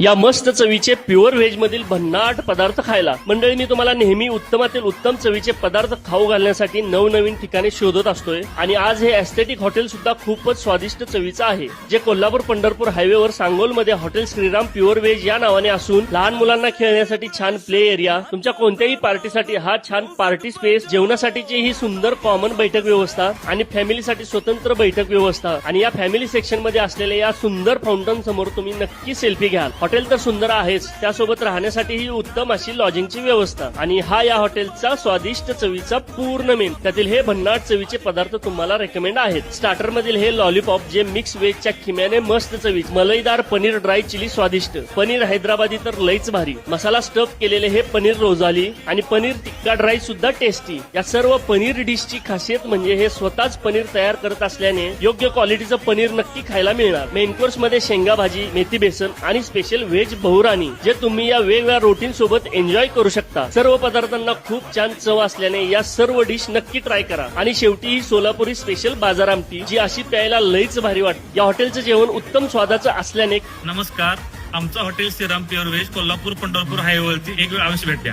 या मस्त चवीचे प्युअर व्हेज मधील भन्नाट पदार्थ खायला. मंडळी मी तुम्हाला नेहमी उत्तमातील उत्तम चवीचे पदार्थ खाऊ घालण्यासाठी नवनवीन ठिकाणी शोधत असतोय आणि आज हे एस्थेटिक हॉटेल सुद्धा खूपच स्वादिष्ट चवीचं आहे. जे कोल्हापूर पंढरपूर हायवेवर सांगोलमध्ये हॉटेल श्रीराम प्युअर व्हेज या नावाने असून लहान मुलांना खेळण्यासाठी छान प्ले एरिया तुमच्या कोणत्याही पार्टीसाठी हा छान पार्टी स्पेस जेवणासाठीची ही सुंदर कॉमन बैठक व्यवस्था आणि फॅमिलीसाठी स्वतंत्र बैठक व्यवस्था आणि या फॅमिली सेक्शनमध्ये असलेल्या या सुंदर फाउंटन समोर तुम्ही नक्की सेल्फी घ्याल. हॉटेल तर सुंदर आहेच. त्यासोबत राहण्यासाठी ही उत्तम अशी लॉजिंगची व्यवस्था. आणि हा या हॉटेलचा स्वादिष्ट चवीचा पूर्ण मेन त्यातील हे भन्नाट चवीचे पदार्थ तुम्हाला रेकमेंड आहेत. स्टार्टर मधील हे लॉलीपॉप जे मिक्स वेजच्या खिम्याने मस्त चवी मलईदार पनीर ड्राय चिली स्वादिष्ट. पनीर हैदराबादी तर लईच भारी. मसाला स्टफ केलेले हे पनीर रोजाली आणि पनीर टिक्का ड्राय सुद्धा टेस्टी या सर्व पनीर डिशची खासियत म्हणजे हे स्वतःच पनीर तयार करत असल्याने योग्य क्वालिटीचं पनीर नक्की खायला मिळणार. मेन कोर्समध्ये शेंगा भाजी मेथी बेसन आणि स्पेशल व्हेज बहुराणी जे तुम्ही या वेगवेगळ्या रोटीन सोबत एन्जॉय करू शकता. सर्व पदार्थांना खूप छान चव असल्याने या सर्व डिश नक्की ट्राय करा. आणि शेवटी ही सोलापुरी स्पेशल बाजार आमटी जी अशी प्यायला लईच भारी वाटते. या हॉटेलचं जेवण उत्तम स्वादाचं असल्याने नमस्कार. आमचं hotel Shriram pure veg Kolhapur Pandharpur हायवेवरती एक वेळ अवश्य भेट द्या.